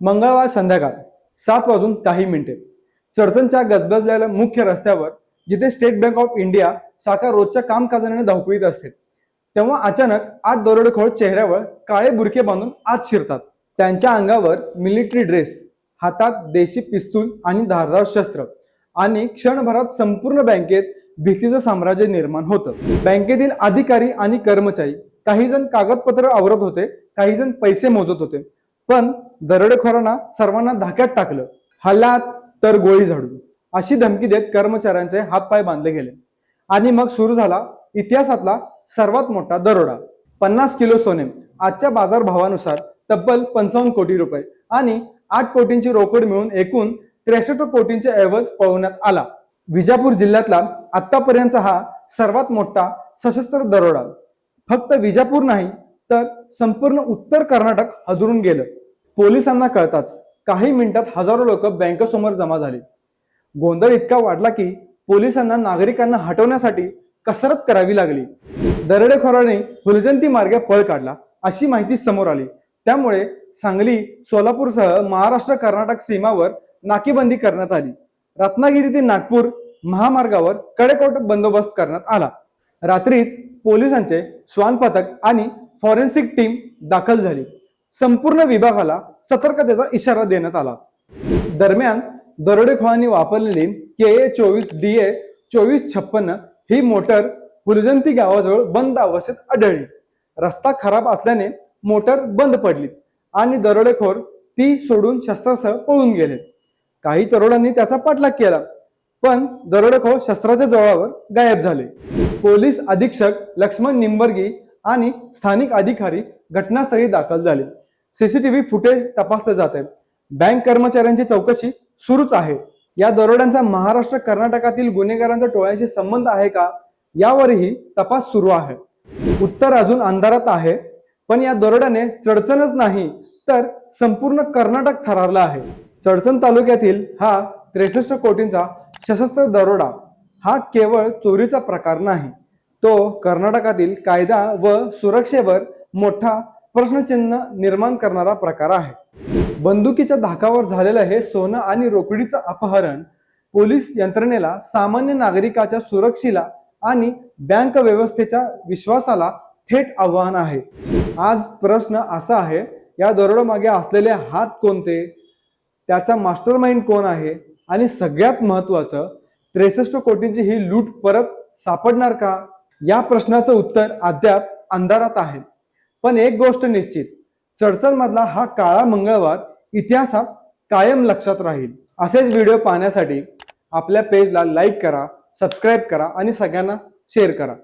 मंगळवार संध्याकाळ सात वाजून काही मिनिटे. चडचणच्या गजबजलेल्या मुख्य रस्त्यावर जिथे स्टेट बँक ऑफ इंडिया शाखा रोजच्या कामकाजाने धावपळीत असते तेव्हा अचानक आठ दरोडेखोर चेहऱ्यावर काळे बुरके बांधून आत शिरतात. त्यांच्या अंगावर मिलिटरी ड्रेस हातात देशी पिस्तूल आणि धारदार शस्त्र आणि क्षणभरात संपूर्ण बँकेत भीतीचं साम्राज्य निर्माण होतं. बँकेतील अधिकारी आणि कर्मचारी काही जण कागदपत्र आवरत होते काही जण पैसे मोजत होते. पण दरोडेखोरांना सर्वांना धाक्यात टाकलं. हल्ला तर गोळी झाडू अशी धमकी देत कर्मचाऱ्यांचे हातपाय बांधले गेले. आणि मग सुरू झाला इतिहासातला सर्वात मोठा दरोडा. पन्नास किलो सोने आजच्या बाजार भावानुसार तब्बल पंचावन्न कोटी रुपये आणि आठ कोटींची रोकड मिळून एकूण त्रेसष्ट कोटींचे ऐवज पळवण्यात आला. विजापूर जिल्ह्यातला आतापर्यंतचा हा सर्वात मोठा सशस्त्र दरोडा. फक्त विजापूर नाही तर संपूर्ण उत्तर कर्नाटक हदरून गेलं. पोलिसांना कळताच काही मिनिटात हजारो लोक बँकेसमोर जमा झाले. गोंधळ इतका वाढला की पोलिसांना नागरिकांना हटवण्यासाठी कसरत करावी लागली. दरोडेखोराने फुलजंती मार्गे पळ काढला अशी माहिती समोर आली. त्यामुळे सांगली सोलापूरसह महाराष्ट्र कर्नाटक सीमावर नाकेबंदी करण्यात आली. रत्नागिरी ते नागपूर महामार्गावर कडेकोट बंदोबस्त करण्यात आला. रात्रीच पोलिसांचे श्वान पथक आणि फॉरेन्सिक टीम दाखल झाली. संपूर्ण विभागाला सतर्कतेचा इशारा देण्यात आला. दरम्यान दरोडेखोरांनी वापरलेली के ए चोवीस डी ए चोवीस छप्पन्न ही मोटर फुलजंती गावाजवळ बंद अवस्थेत आढळली. रस्ता खराब असल्याने मोटर बंद पडली आणि दरोडेखोर ती सोडून शस्त्रासह पळून गेले. काही तरुणांनी त्याचा पाठलाग केला पण दरोडेखोर शस्त्राच्या जवळावर गायब झाले. पोलीस अधीक्षक लक्ष्मण निंबर्गी आणि स्थानिक अधिकारी घटनास्थळी दाखल झाले. सीसीटीव्ही फुटेज तपासले जात आहे बँक कर्मचाऱ्यांची चौकशी सुरूच आहे. या दरोड्यांचा महाराष्ट्र कर्नाटकातील गुन्हेगारांच्या टोळ्यांशी संबंध आहे का? यावरही तपास सुरू आहे. उत्तर अजून अंधारात आहे पण या दरोड्याने चडचणच नाही तर संपूर्ण कर्नाटक थरारला आहे. चडचण तालुक्यातील हा त्रेसष्ट कोटींचा सशस्त्र दरोडा हा केवळ चोरीचा प्रकार नाही. तो कर्नाटकातील कायदा व सुरक्षेवर मोठा प्रश्नचिन्ह निर्माण करणारा प्रकार आहे. बंदुकीच्या धाकावर झालेलं हे सोनं आणि रोकडीचं अपहरण पोलीस यंत्रणेला सामान्य नागरिकाच्या सुरक्षेला आणि बँक व्यवस्थेच्या विश्वासाला थेट आव्हान आहे. आज प्रश्न असा आहे या दरोडामागे असलेले हात कोणते? त्याचा मास्टर माइंड कोण आहे? आणि सगळ्यात महत्वाचं त्रेसष्ट कोटींची ही लूट परत सापडणार का? या प्रश्नाचं उत्तर अद्याप अंधारात आहे. पण एक गोष्ट निश्चित चडचणमधला हा काळा मंगळवार इतिहासात कायम लक्षात राहील. असेच व्हिडिओ पाहण्यासाठी आपल्या पेजला लाईक करा सबस्क्राईब करा आणि सगळ्यांना शेअर करा.